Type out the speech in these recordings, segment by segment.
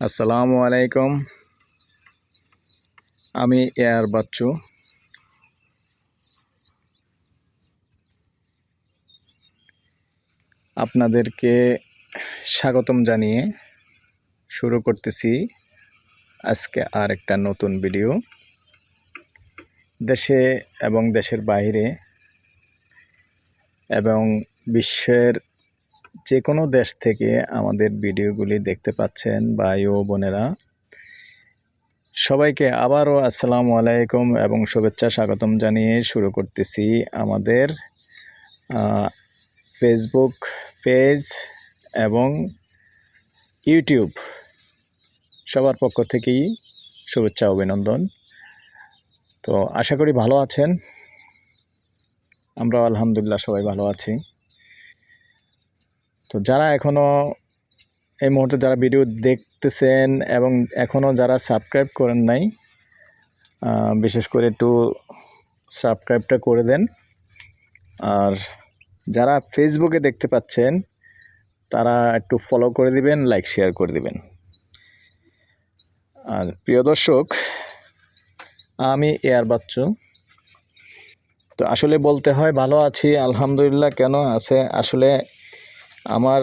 আসসালামু আলাইকুম। আমি এয়ার বাচ্চু। আপনাদেরকে স্বাগতম জানিয়ে শুরু করতেছি আজকে আর একটা নতুন ভিডিও। দেশে এবং দেশের বাইরে এবং বিশ্বের যে কোনো দেশ থেকে আমাদের ভিডিওগুলি দেখতে পাচ্ছেন ভাই ও বোনেরা, সবাইকে আবারও আসসালামু আলাইকুম এবং শুভেচ্ছা স্বাগতম জানিয়ে শুরু করতেছি আমাদের ফেসবুক পেজ এবং ইউটিউব সবার পক্ষ থেকেই শুভেচ্ছা, অভিনন্দন। তো আশা করি ভালো আছেন। আমরা আলহামদুলিল্লাহ সবাই ভালো আছি। তো যারা এখনও এই মুহূর্তে যারা ভিডিও দেখতেছেন এবং এখনও যারা সাবস্ক্রাইব করেন নাই বিশেষ করে একটু সাবস্ক্রাইবটা করে দেন। আর যারা ফেসবুকে দেখতে পাচ্ছেন, তারা একটু ফলো করে দিবেন লাইক শেয়ার করে দিবেন। আর প্রিয় দর্শক, আমি এয়ার বাচ্চু। তো আসলে বলতে হয়, ভালো আছি, আলহামদুলিল্লাহ, কেন আছে? আসলে আমার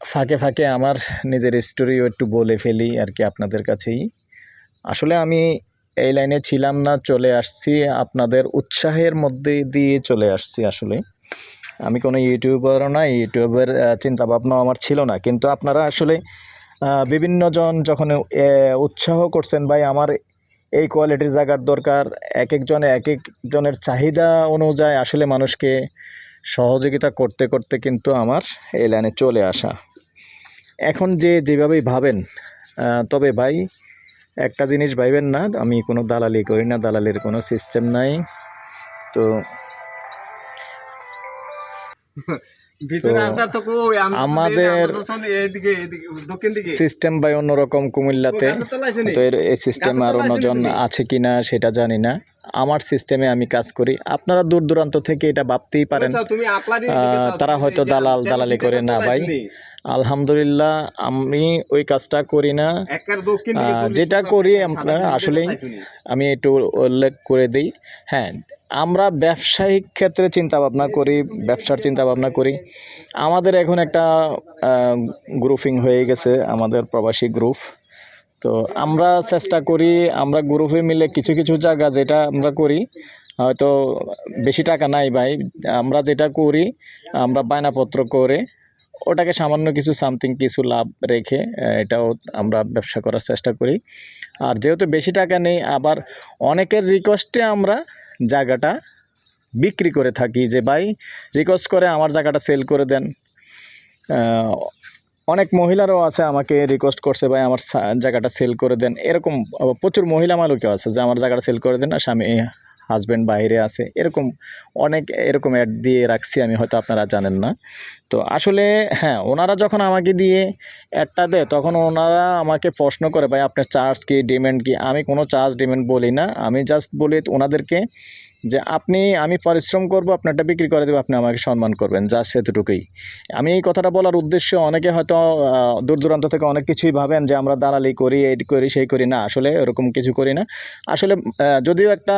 ফাঁকে ফাঁকে আমার নিজের স্টোরিও একটু বলে ফেলি আর কি আপনাদের কাছেই। আসলে আমি এই লাইনে ছিলাম না চলে আসছি আপনাদের উৎসাহের মধ্যে দিয়ে চলে আসছি আসলে। আমি কোনো ইউটিউবারও না ইউটিউবের চিন্তা ভাবনাও আমার ছিল না। কিন্তু আপনারা আসলে আহ, বিভিন্নজন যখন উৎসাহ করছেন ভাই আমার এই কোয়ালিটির জায়গার দরকার এক একজনে এক একজনের চাহিদা অনুযায়ী আসলে মানুষকে সহযোগিতা করতে করতে কিন্তু আমার এই লাইনে চলে আসা। এখন যে যেভাবেই ভাবেন তবে ভাই একটা জিনিস ভাইবেন না আমি কোনো দালালি করি না দালালির কোনো সিস্টেম নাই। তো আমাদের সিস্টেম ভাই অন্যরকম কুমিল্লাতে? তো এর এই সিস্টেম আর অন্যজন আছে কি না সেটা জানি না। আমার সিস্টেমে আমি কাজ করি। আপনারা দূর দূরান্ত থেকে এটা ভাবতেই পারেন। দিকে যাও, তারা হয়তো দালাল দালালি করে না ভাই। আলহামদুলিল্লাহ আমি ওই কাজটা করি না। যেটা করি আমরা আসলেই আমি একটু উল্লেখ করে দিই। হ্যাঁ আমরা ব্যবসায়িক ক্ষেত্রে চিন্তা ভাবনা করি ব্যবসার চিন্তা ভাবনা করি। আমাদের এখন একটা গ্রুপিং হয়ে গেছে আমাদের প্রবাসী গ্রুপ তো আমরা চেষ্টা করি, আমরা গ্রুপে মিলে কিছু কিছু জায়গা যেটা আমরা করি, হয়তো বেশি টাকা নাই ভাই, আমরা যেটা করি, আমরা বায়নাপত্র করে, ওটাকে সামান্য কিছু সামথিং কিছু লাভ রেখে এটাও আমরা ব্যবসা করার চেষ্টা করি। আর যেহেতু বেশি টাকা নেই, আবার অনেকের রিকোয়েস্টে আমরা জায়গাটা বিক্রি করে থাকি যে, ভাই রিকোয়েস্ট করে আমার জায়গাটা সেল করে দেন। অনেক মহিলারও আছে আমাকে রিকোয়েস্ট করছে, ভাই, আমার জায়গাটা সেল করে দেন। এরকম প্রচুর মহিলা মালিকও আছে যে, আমার জায়গাটা সেল করে দেন না, স্বামী হাজব্যান্ড বাইরে আছে। এরকম অনেক এরকম অ্যাড দিয়ে রাখছি আমি, হয়তো আপনারা জানেন না। তো আসলে হ্যাঁ ওনারা যখন আমাকে দিয়ে অ্যাডটা দেয়, তখন ওনারা আমাকে প্রশ্ন করে, ভাই, আপনার চার্জ কি ডিমান্ড কি? আমি কোনো চার্জ ডিমান্ড বলি না। আমি জাস্ট বলি ওনাদেরকে যে, আপনি, আমি পরিশ্রম করব আপনারটা বিক্রি করে দেবো, আপনি আমাকে সম্মান করবেন জাস্ট সেতুটুকুই আমি এই কথাটা বলার উদ্দেশ্য অনেকে হয়তো দূর দূরান্ত থেকে অনেক কিছুই ভাবেন যে, আমরা দালালি করি এই করি, সেই করি। না, আসলে এরকম কিছু করি না। আসলে যদিও একটা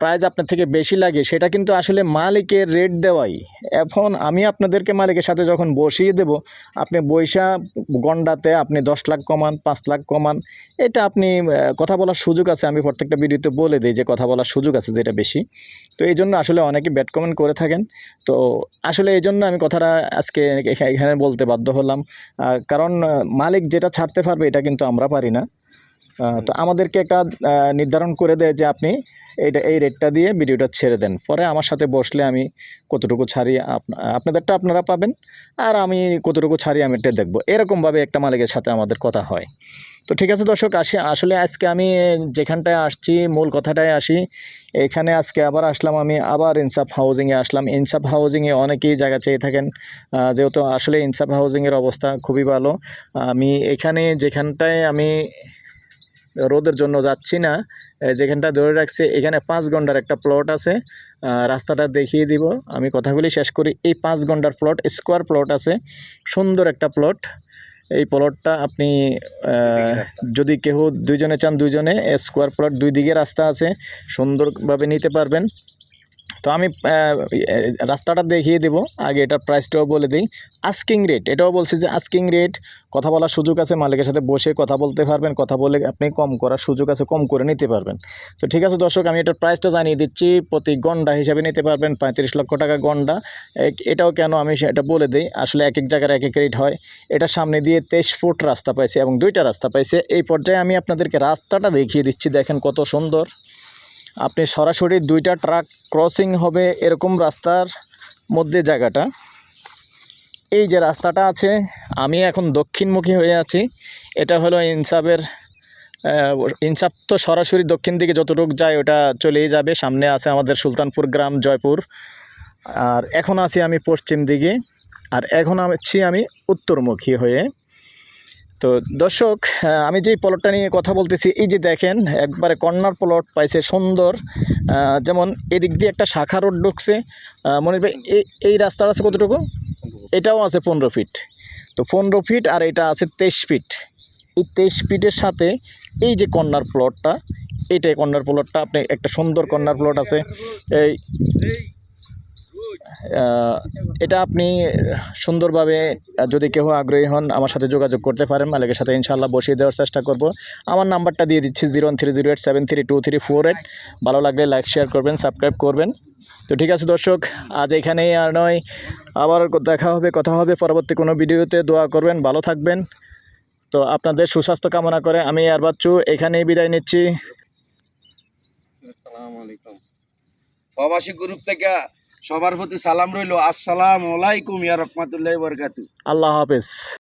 প্রাইজ আপনার থেকে বেশি লাগে, সেটা কিন্তু আসলে মালিকের রেট দেওয়াই। এখন আমি আপনাদেরকে মালিকের সাথে যখন বসিয়ে দেব, আপনি বৈশা গন্ডাতে আপনি দশ লাখ কমান, পাঁচ লাখ কমান, এটা আপনি কথা বলার সুযোগ আছে। আমি প্রত্যেকটা ভিডিওতে বলে দিই যে কথা বলার সুযোগ আছে যেটা বেশি। তো এই জন্য আসলে অনেকে ব্যাড কমেন্ট করে থাকেন। তো আসলে এই জন্য আমি কথাটা আজকে এখা- এখানে বলতে বাধ্য হলাম। কারণ মালিক যেটা ছাড়তে পারবে এটা কিন্তু আমরা পারি না। তো আমাদেরকে একটা নির্ধারণ করে দেয় যে আপনি এইটা, এই রেটটা দিয়ে ভিডিওটা ছেড়ে দেন। পরে আমার সাথে বসলে আমি কতটুকু ছাড়ি আপ- আপনাদেরটা আপনারা পাবেন, আর আমি কতটুকু ছাড়ি আমি এটা দেখব। এরকমভাবে একটা মালিকের সাথে আমাদের কথা হয়। তো ঠিক আছে দর্শক, আসি, আসলে আজকে আমি যেখানটায় আসছি, মূল কথাটায় আসি, এখানে আজকে আবার আসলাম আমি, আবার ইনসাফ হাউজিংয়ে আসলাম। ইনসাফ হাউজিংয়ে অনেকেই জায়গা চেয়ে থাকেন যেহেতু আসলে ইনসাফ হাউজিংয়ের অবস্থা খুবই ভালো। আমি এখানে যেখানটায় আমি রোদের জন্য যাচ্ছি না। যেখানটা ধরে রাখছে এখানে পাঁচ ঘণ্টার একটা প্লট আছে। রাস্তাটা দেখিয়ে দিব। আমি কথাগুলি শেষ করি। এই পাঁচ ঘণ্টার প্লট স্কোয়ার প্লট আছে। সুন্দর একটা প্লট এই প্লটটা আপনি যদি কেহ দুইজনে চান দুইজনে স্কোয়ার প্লট দুই দিকে রাস্তা আছে। সুন্দরভাবে নিতে পারবেন। তো আমি রাস্তাটা দেখিয়ে দেবো। আগে এটার প্রাইসটাও বলে দিই। আস্কিং রেট এটাও বলছি যে আস্কিং রেট কথা বলার সুযোগ আছে, মালিকের সাথে বসে কথা বলতে পারবেন, কথা বলে আপনি কম করার সুযোগ আছে, কম করে নিতে পারবেন। তো ঠিক আছে দর্শক, আমি এটার প্রাইসটা জানিয়ে দিচ্ছি, প্রতি গন্ডা হিসাবে নিতে পারবেন, পঁয়ত্রিশ লক্ষ টাকা গন্ডা। এটাও কেন আমি সেটা বলে দিই, আসলে এক এক জায়গার এক এক রেট হয়। এটা সামনে দিয়ে তেইশ ফুট রাস্তা পাইছে এবং দুইটা রাস্তা পাইছে। এই পর্যায়ে আমি আপনাদেরকে রাস্তাটা দেখিয়ে দিচ্ছি, দেখেন কত সুন্দর। আপনি সরাসরি দুইটা ট্রাক ক্রসিং হবে এরকম রাস্তার মধ্যে জায়গাটা। এই যে রাস্তাটা আছে, আমি এখন দক্ষিণমুখী হয়ে আছি। এটা হলো ইনসাফের ইনসাফ তো সরাসরি দক্ষিণ দিকে যতটুক যায় ওটা চলেই যাবে। সামনে আছে আমাদের সুলতানপুর গ্রাম, জয়পুর। আর এখন আছি আমি পশ্চিম দিকে। আর এখন আছি আমি উত্তরমুখী হয়ে। তো দর্শক আমি যেই প্লটটা নিয়ে কথা বলতেছি, এই যে দেখেন, একবারে কর্নার প্লট পাইছে সুন্দর। যেমন এদিক দিয়ে একটা শাখা রোড ঢুকছে। মনে ভাই এই রাস্তাটা আছে কতটুকু? এটাও আছে পনেরো ফিট তো পনেরো ফিট আর এটা আছে তেইশ ফিট এই তেইশ ফিটের সাথে এই যে কর্নার প্লটটা এইটাই কর্নার প্লটটা আপনি একটা সুন্দর কর্নার প্লট আছে। এই এটা আপনি সুন্দরভাবে যদি কেউ আগ্রহী হন আমার সাথে যোগাযোগ করতে পারেন, মালিকের সাথে ইনশাল্লাহ বসিয়ে দেওয়ার চেষ্টা করব। আমার নাম্বারটা দিয়ে দিচ্ছি zero three zero eight seven three two three four eight. ভালো লাগলে লাইক, শেয়ার করবেন, সাবস্ক্রাইব করবেন। তো ঠিক আছে দর্শক, আজ এখানেই আর নয়। আবার দেখা হবে, কথা হবে পরবর্তী কোনো ভিডিওতে। দোয়া করবেন, ভালো থাকবেন। তো আপনাদের সুস্বাস্থ্য কামনা করে আমি আর বাচ্চু এখানেই বিদায় নিচ্ছি। প্রবাসী গ্রুপ থেকে সবার প্রতি সালাম রইল। আসসালাম আলাইকুম ইয়া রহমাতুল্লাহি বরকাতু আল্লাহ হাফেজ।